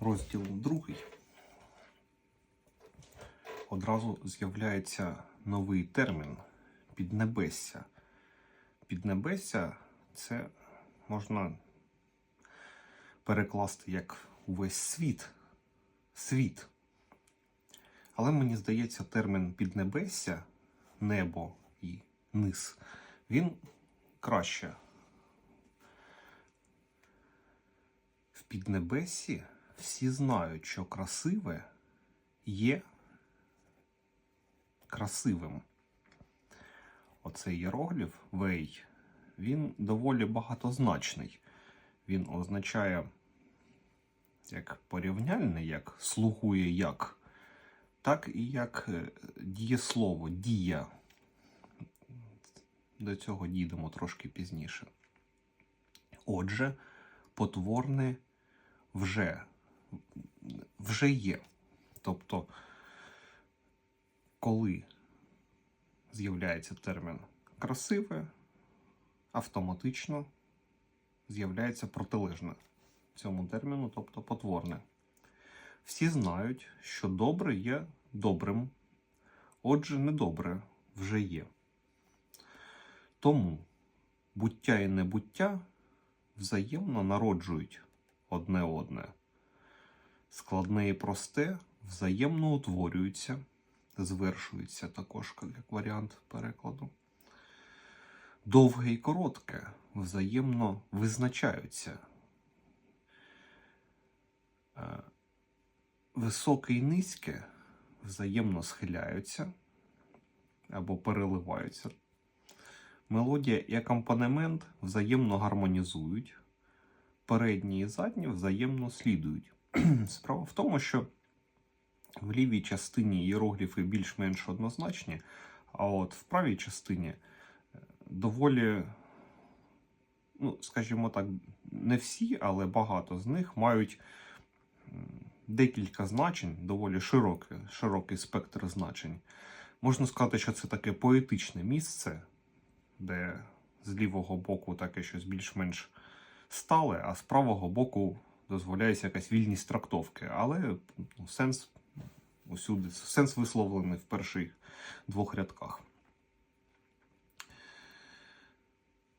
розділ другий. Одразу з'являється новий термін піднебесся. Піднебесся це можна перекласти як увесь світ. Світ. Але мені здається, термін піднебесся, небо і низ, він краще. В піднебесі всі знають, що красиве є красивим. Оцей іерогліф вей, він доволі багатозначний. Він означає як порівняльний, як слугує як, так і як е, дієслово, дія. До цього дійдемо трошки пізніше. Отже, потворне вже, вже є. Тобто, коли з'являється термін красиве, автоматично з'являється протилежне цьому терміну, тобто потворне. Всі знають, що добре є добрим, отже, недобре вже є. Тому буття і небуття взаємно народжують одне одне. Складне і просте взаємно утворюються, звершуються також як варіант перекладу. Довге і коротке взаємно визначаються. Е, Високе і низьке взаємно схиляються або переливаються. Мелодія і акомпанемент взаємно гармонізують, передні і задні взаємно слідують. Справа в тому, що в лівій частині іерогліфи більш-менш однозначні, а от в правій частині е, доволі, ну, скажімо так, не всі, але багато з них мають декілька значень, доволі широкий, широкий спектр значень. Можна сказати, що це таке поетичне місце, де з лівого боку таке щось більш-менш стале, а з правого боку дозволяється якась вільність трактовки. Але ну, сенс усюди, сенс висловлений в перших двох рядках.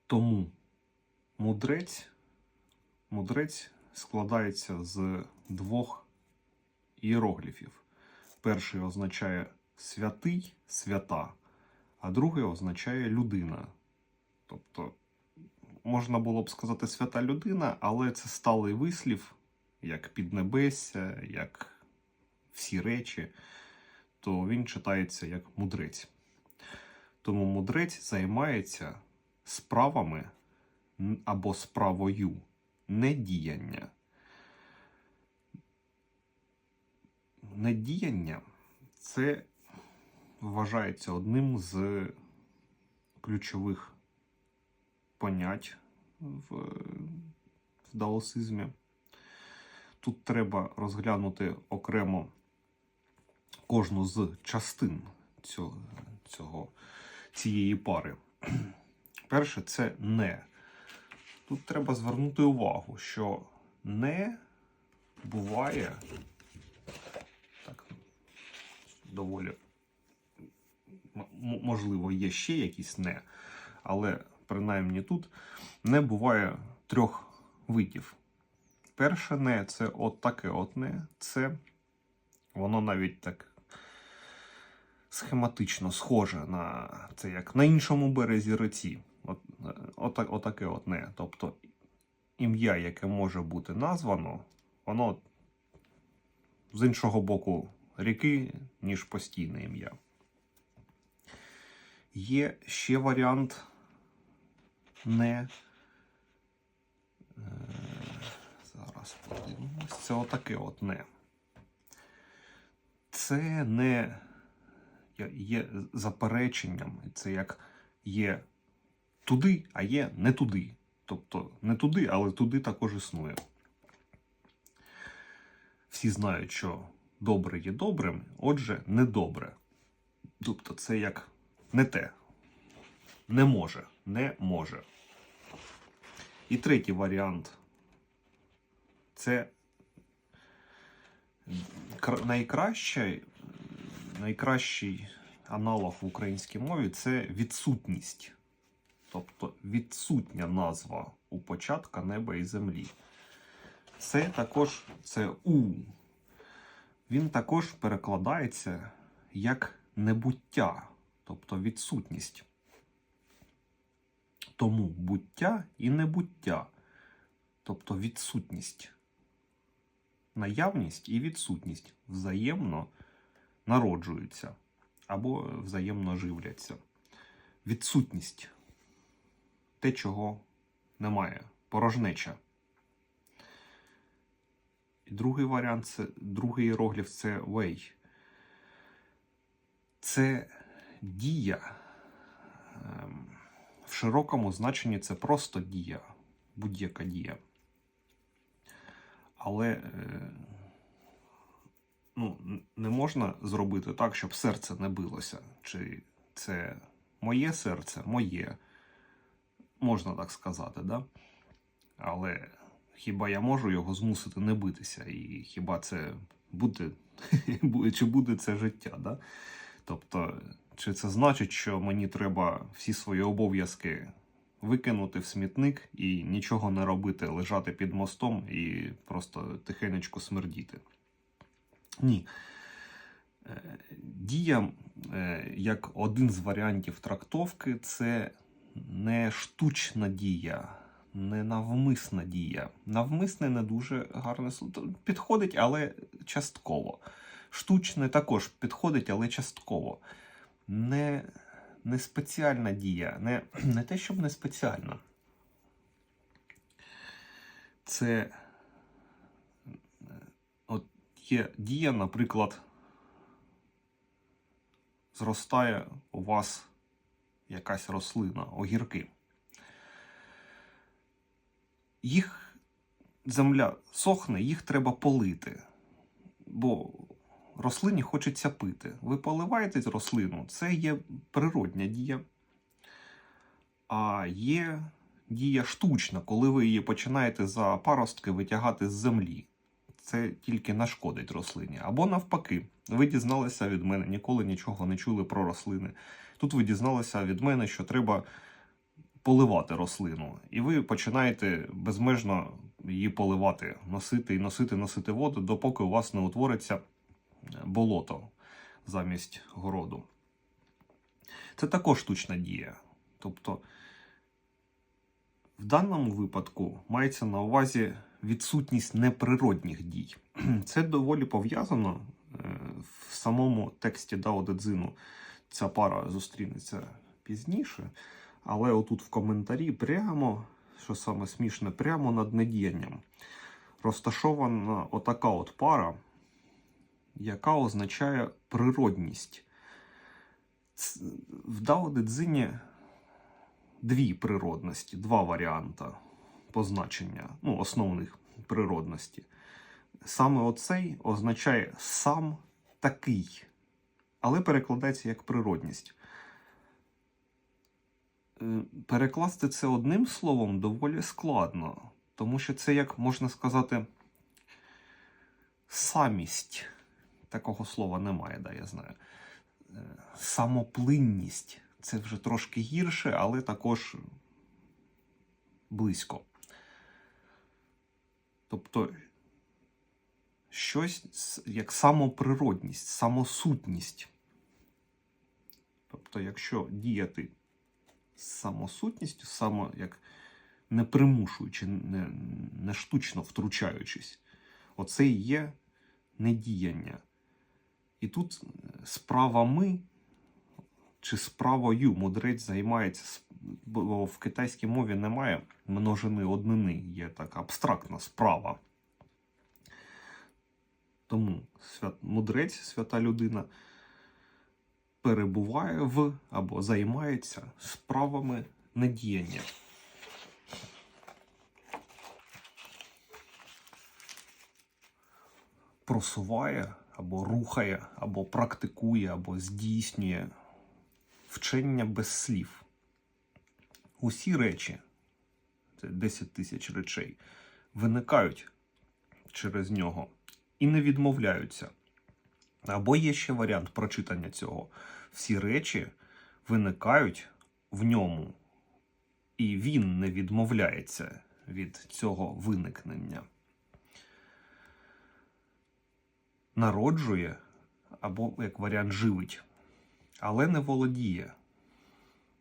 Тому мудрець, мудрець складається з двох іерогліфів. Перший означає святий, свята, а другий означає людина. Тобто, можна було б сказати свята людина, але це сталий вислів, як піднебесся, як всі речі, то він читається як мудрець. Тому мудрець займається справами або справою, не діяння. Недіяння це вважається одним з ключових понять в, в даосизмі. Тут треба розглянути окремо кожну з частин цього, цього, цієї пари. Перше, це не. Тут треба звернути увагу, що не буває так, доволі можливо, є ще якісь не, але принаймні тут не буває трьох видів. Перше не це от таке от не, це воно навіть так схематично схоже на це, як на іншому березі реці. От, е, от, отаке от не. Тобто ім'я, яке може бути названо, воно з іншого боку ріки, ніж постійне ім'я. Є ще варіант не. е, Зараз подивимось. Це отаке от не. Це не є- запереченням. Це як є туди, а є не туди. Тобто не туди, але туди також існує. Всі знають, що добре є добрим, отже, недобре. Тобто це як не те. Не може. Не може. І третій варіант це кр- найкраще, найкращий аналог в українській мові це відсутність. Тобто відсутня назва у початка неба і землі. Це також це У. Він також перекладається як небуття, тобто відсутність. Тому буття і небуття, тобто відсутність. Наявність і відсутність взаємно народжуються або взаємно живляться. Відсутність те, чого немає, порожнеча. І другий варіант це другий іерогліф це вей. Це дія. Ем, В широкому значенні це просто дія, будь-яка дія. Але е, ну, не можна зробити так, щоб серце не билося. Чи це моє серце, моє. Можна так сказати, да? Але хіба я можу його змусити не битися? І хіба це буде, чи буде це життя? Да? Тобто, чи це значить, що мені треба всі свої обов'язки викинути в смітник і нічого не робити, лежати під мостом і просто тихенечко смердіти? Ні. Е, Дія, е, як один з варіантів трактовки, це не штучна дія, не навмисна дія. Навмисне не дуже гарне слово. Підходить, але частково. Штучне також підходить, але частково. Не, не спеціальна дія, не, не те, щоб не спеціальна. Це е, от є дія, наприклад, зростає у вас якась рослина, огірки. Їх земля сохне, їх треба полити. Бо рослині хочеться пити. Ви поливаєте рослину, це є природня дія. А є дія штучна, коли ви її починаєте за паростки витягати з землі. Це тільки нашкодить рослині. Або навпаки, ви дізналися від мене, ніколи нічого не чули про рослини. Тут ви дізналися від мене, що треба поливати рослину. І ви починаєте безмежно її поливати, носити і носити, носити воду, допоки у вас не утвориться болото замість городу. Це також штучна дія. Тобто, в даному випадку мається на увазі відсутність неприродних дій. Це доволі пов'язано е, в самому тексті Дао Де Цзину. Ця пара зустрінеться пізніше. Але отут в коментарі прямо, що саме смішне, прямо над недіянням розташована отака от пара, яка означає природність. В Дао Де Цзині дві природності, два варіанти позначення, ну, основних природності. Саме оцей означає сам такий, але перекладається як природність. Е, Перекласти це одним словом доволі складно, тому що це, як можна сказати, самість. Такого слова немає, да, я знаю. Е, Самоплинність це вже трошки гірше, але також близько. Тобто щось як самоприродність, самосутність. Тобто, якщо діяти з самосутністю, само як не примушуючи, не, не штучно втручаючись, оце і є недіяння. І тут е, справами чи справою мудрець займається, бо в китайській мові немає множини однини, є така абстрактна справа. Тому свят, мудрець, свята людина, перебуває в або займається справами недіяння. Просуває або рухає, або практикує, або здійснює вчення без слів. Усі речі, це 10 тисяч речей, виникають через нього. і не відмовляються. Або є ще варіант прочитання цього. Всі речі виникають в ньому, і він не відмовляється від цього виникнення. Народжує, або, як варіант, живить, але не володіє,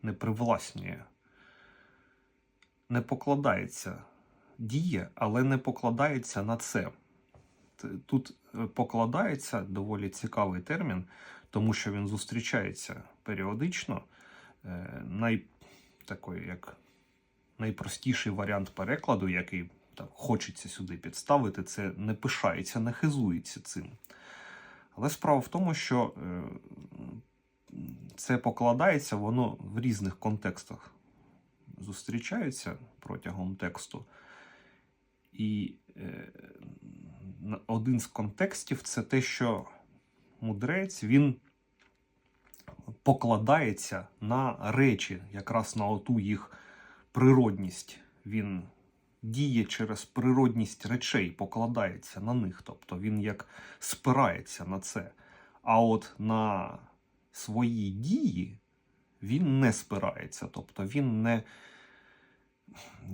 не привласнює, не покладається, діє, але не покладається на це. Тут е, покладається доволі цікавий термін, тому що він зустрічається періодично. Е, Най, такий, як найпростіший варіант перекладу, який так, хочеться сюди підставити, це не пишається, не хизується цим. Але справа в тому, що е, це покладається, воно в різних контекстах зустрічається протягом тексту. І е, один з контекстів це те, що мудрець він покладається на речі, якраз на оту їх природність. Він діє через природність речей, покладається на них. Тобто він як спирається на це. А от на свої дії він не спирається. Тобто він не,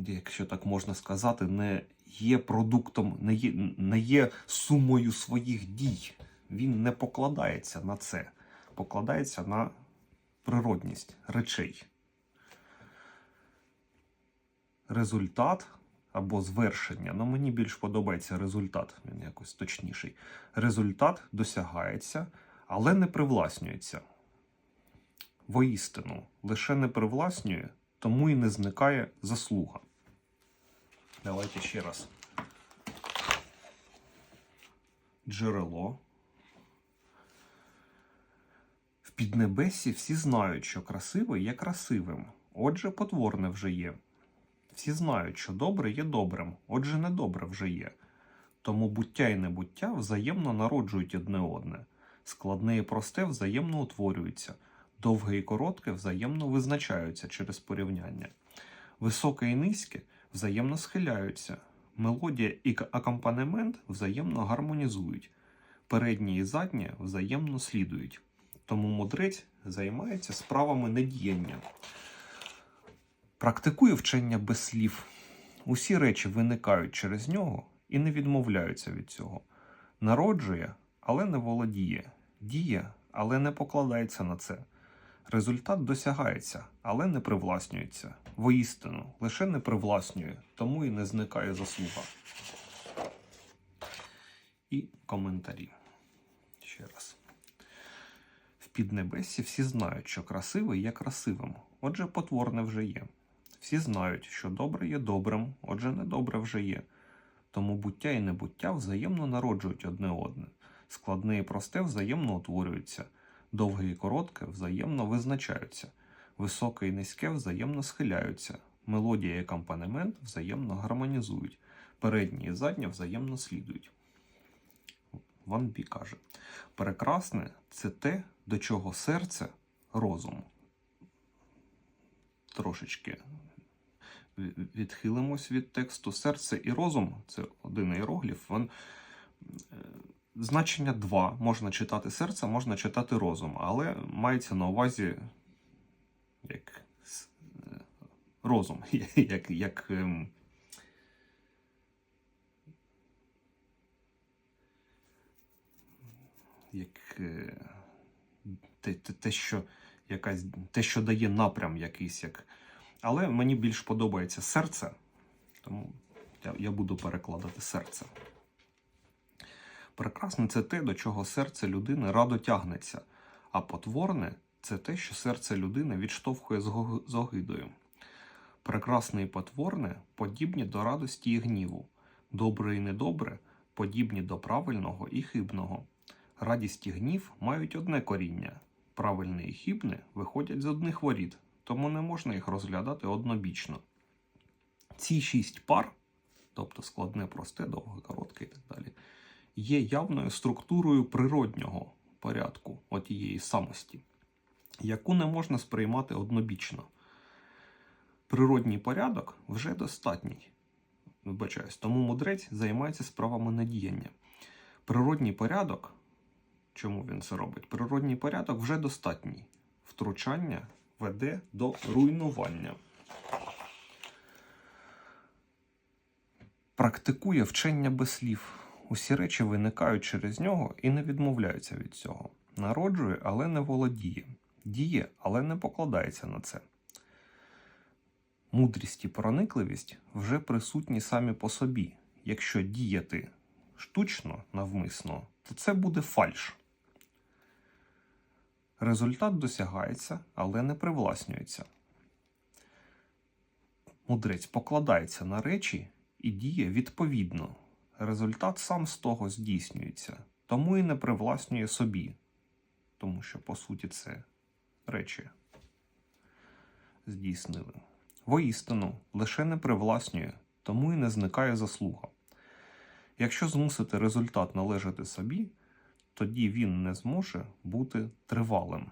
якщо так можна сказати, не є продуктом, не є, не є сумою своїх дій. Він не покладається на це, покладається на природність речей. Результат або звершення, ну мені більш подобається результат, він якось точніший. Результат досягається, але не привласнюється. Воістину, лише не привласнює, тому і не зникає заслуга. Давайте ще раз. Джерело. В піднебесі всі знають, що красиве є красивим, отже, потворне вже є. Всі знають, що добре є добрим, отже, недобре вже є. Тому буття і небуття взаємно народжують одне одне, складне і просте взаємно утворюються, довге і коротке взаємно визначаються через порівняння. Високе і низьке взаємно схиляються, мелодія і акомпанемент взаємно гармонізують, переднє і заднє взаємно слідують. Тому мудрець займається справами недіяння. Практикує вчення без слів. Усі речі виникають через нього і не відмовляються від цього. Народжує, але не володіє, діє, але не покладається на це. Результат досягається, але не привласнюється. Воістину, лише не привласнює, тому і не зникає заслуга. І коментарі. Ще раз. В піднебесі всі знають, що красиве є красивим, отже, потворне вже є. Всі знають, що добре є добрим, отже, недобре вже є. Тому буття і небуття взаємно народжують одне одне, складне і просте взаємно утворюються, довге і коротке взаємно визначаються, високе і низьке взаємно схиляються, мелодія і акомпанемент взаємно гармонізують, переднє і заднє взаємно слідують. Ван Бі каже: прекрасне це те, до чого серце, розум. Трошечки відхилимось від тексту. Серце і розум це один іерогліф. Він, е, значення два. Можна читати серце, можна читати розум, але мається на увазі як е, розум, як, як ем, як е, те, те, те, що якась, те, що дає напрям якийсь. Як... Але мені більш подобається серце, тому я, я буду перекладати серце. Прекрасне це те, до чого серце людини радо тягнеться, а потворне це те, що серце людини відштовхує з огидою. Прекрасне і потворне подібні до радості і гніву, добре і недобре подібні до правильного і хибного. Радість і гнів мають одне коріння. Правильне і хибне виходять з одних воріт, тому не можна їх розглядати однобічно. Ці шість пар, тобто складне, просте, довге, коротке і так далі, є явною структурою природнього порядку, отієї самості, яку не можна сприймати однобічно. Природній порядок вже достатній. Вибачаюсь, тому мудрець займається справами надіяння. Природній порядок, чому він це робить? Природній порядок вже достатній. Втручання веде до руйнування. Практикує вчення без слів. Усі речі виникають через нього і не відмовляються від цього. Народжує, але не володіє. Діє, але не покладається на це. Мудрість і проникливість вже присутні самі по собі. Якщо діяти штучно, навмисно, то це буде фальш. Результат досягається, але не привласнюється. Мудрець покладається на речі і діє відповідно. Результат сам з того здійснюється, тому і не привласнює собі, тому що, по суті, це речі здійснили. Воістину лише не привласнює, тому і не зникає заслуга. Якщо змусити результат належати собі, тоді він не зможе бути тривалим.